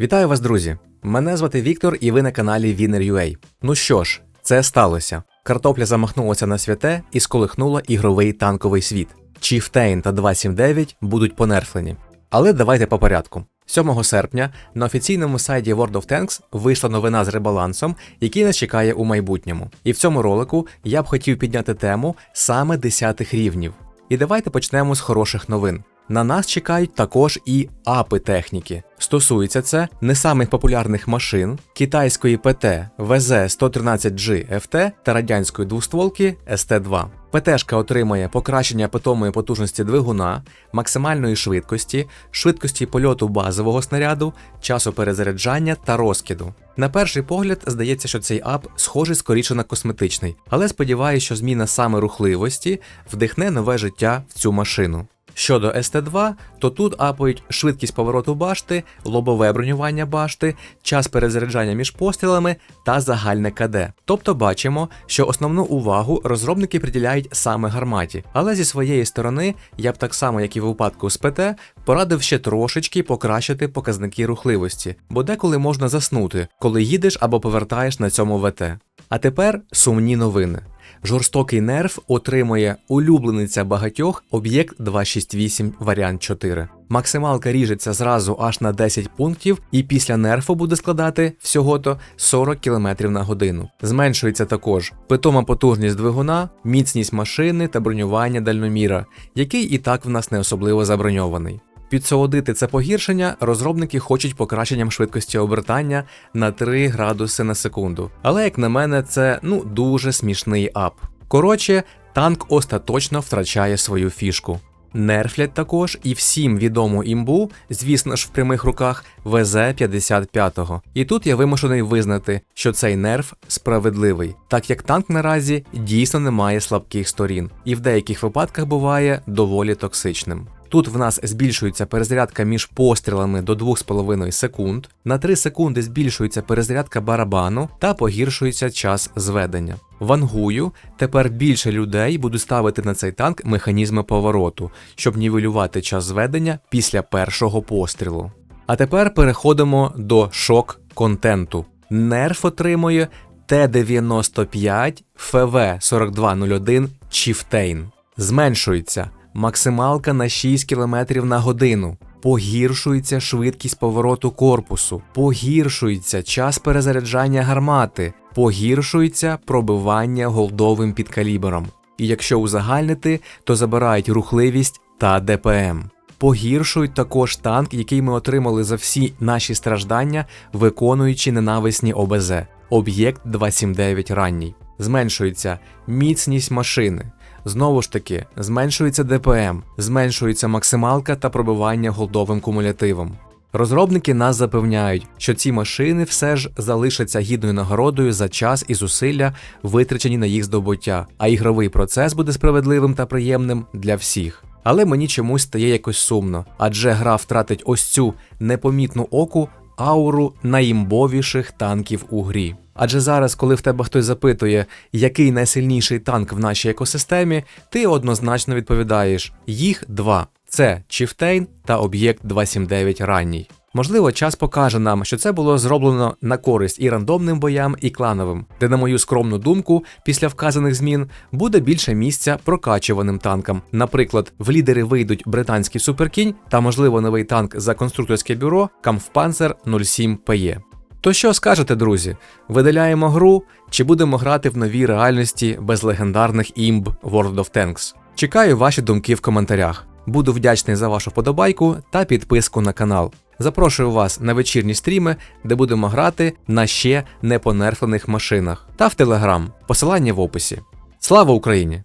Вітаю вас, друзі! Мене звати Віктор, і ви на каналі Winner.ua. Ну що ж, це сталося. Картопля замахнулася на святе і сколихнула ігровий танковий світ. Chieftain та 279 будуть понерфлені. Але давайте по порядку. 7 серпня на офіційному сайті World of Tanks вийшла новина з ребалансом, який нас чекає у майбутньому. І в цьому ролику я б хотів підняти тему саме 10 рівнів. І давайте почнемо з хороших новин. На нас чекають також і апи техніки. Стосується це не самих популярних машин китайської ПТ ВЗ-113G FT та радянської двостволки СТ-2. ПТшка отримує покращення питомої потужності двигуна, максимальної швидкості, швидкості польоту базового снаряду, часу перезаряджання та розкиду. На перший погляд здається, що цей ап схожий скоріше на косметичний, але сподіваюся, що зміна саме рухливості вдихне нове життя в цю машину. Щодо СТ2, то тут апають швидкість повороту башти, лобове бронювання башти, час перезаряджання між пострілами та загальне КД. Тобто бачимо, що основну увагу розробники приділяють саме гарматі. Але зі своєї сторони я б так само, як і в випадку з ПТ, порадив ще трошечки покращити показники рухливості, бо деколи можна заснути, коли їдеш або повертаєш на цьому ВТ. А тепер сумні новини. Жорстокий нерв отримує улюблениця багатьох об'єкт 268 варіант 4. Максималка ріжеться зразу аж на 10 пунктів, і після нерфу буде складати всього-то 40 км на годину. Зменшується також питома потужність двигуна, міцність машини та бронювання дальноміра, який і так в нас не особливо заброньований. Підсолодити це погіршення розробники хочуть покращенням швидкості обертання на 3 градуси на секунду. Але як на мене, це ну дуже смішний ап. Коротше, танк остаточно втрачає свою фішку. Нерфлять також і всім відому імбу, звісно ж, в прямих руках ВЗ-55. І тут я вимушений визнати, що цей нерф справедливий, так як танк наразі дійсно не має слабких сторін, і в деяких випадках буває доволі токсичним. Тут в нас збільшується перезарядка між пострілами до 2,5 секунд, на 3 секунди збільшується перезарядка барабану та погіршується час зведення. Вангую, тепер більше людей будуть ставити на цей танк механізми повороту, щоб нівелювати час зведення після першого пострілу. А тепер переходимо до шок контенту. Нерф отримує Т-95 ФВ-4201 Chieftain. Зменшується максималка на 6 км на годину. Погіршується швидкість повороту корпусу, погіршується час перезаряджання гармати, погіршується пробивання голдовим підкалібером. І якщо узагальнити, то забирають рухливість та ДПМ. Погіршують також танк, який ми отримали за всі наші страждання, виконуючи ненависні ОБЗ, об'єкт 279 ранній. Зменшується міцність машини. Знову ж таки, зменшується ДПМ, зменшується максималка та пробивання голдовим кумулятивом. Розробники нас запевняють, що ці машини все ж залишаться гідною нагородою за час і зусилля, витрачені на їх здобуття, а ігровий процес буде справедливим та приємним для всіх. Але мені чомусь стає якось сумно, адже гра втратить ось цю непомітну оку ауру найімбовіших танків у грі. Адже зараз, коли в тебе хтось запитує, який найсильніший танк в нашій екосистемі, ти однозначно відповідаєш: їх два: це Чіфтейн та об'єкт 279 ранній. Можливо, час покаже нам, що це було зроблено на користь і рандомним боям, і клановим, де, на мою скромну думку, після вказаних змін буде більше місця прокачуваним танкам. Наприклад, в лідери вийдуть британський суперкінь та, можливо, новий танк за конструкторське бюро Kampfpanzer 07 PE. То що скажете, друзі? Видаляємо гру чи будемо грати в новій реальності без легендарних імб World of Tanks? Чекаю ваші думки в коментарях. Буду вдячний за вашу подобайку та підписку на канал. Запрошую вас на вечірні стріми, де будемо грати на ще не понерфлених машинах та в телеграм. Посилання в описі. Слава Україні!